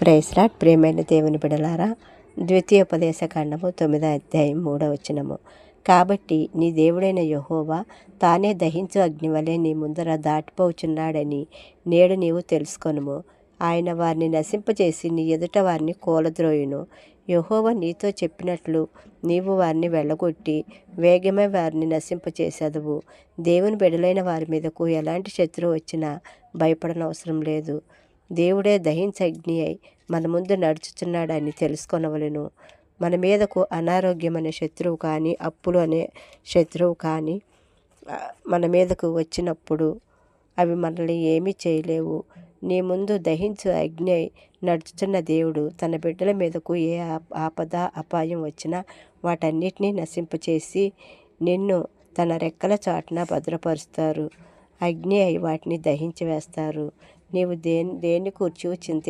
ప్రేస్రాట్ ప్రేమైన దేవుని బిడలారా ద్వితీయోపదేశ ఖండము తొమ్మిదో అధ్యాయం మూడో వచనము. కాబట్టి నీ దేవుడైన యహోవా తానే దహించు అగ్ని వలె నీ ముందర దాటిపోచున్నాడని నేడు నీవు తెలుసుకొనుము. ఆయన వారిని నశింపచేసి నీ ఎదుట వారిని కూలద్రోయును. యహోవ నీతో చెప్పినట్లు నీవు వారిని వెళ్ళగొట్టి వేగమే వారిని నశింపచేసేదవు దేవుని బిడలైన వారి మీదకు ఎలాంటి శత్రువు వచ్చినా భయపడనవసరం లేదు. దేవుడే దహించగ్ని అయి మన ముందు నడుచుచున్నాడని తెలుసుకొనవలెను. మన మీదకు అనారోగ్యం అనే శత్రువు కానీ అప్పులు అనే శత్రువు కానీ మన మీదకు వచ్చినప్పుడు అవి మనల్ని ఏమీ చేయలేవు. నీ ముందు దహించు అగ్ని నడుచుతున్న దేవుడు తన బిడ్డల మీదకు ఏ ఆపద అపాయం వచ్చినా వాటన్నిటినీ నశింపచేసి నిన్ను తన రెక్కల చాటున భద్రపరుస్తారు. అగ్ని అయి వాటిని దహించి వేస్తారు. నీవు దేని దేన్ని కూర్చి చింత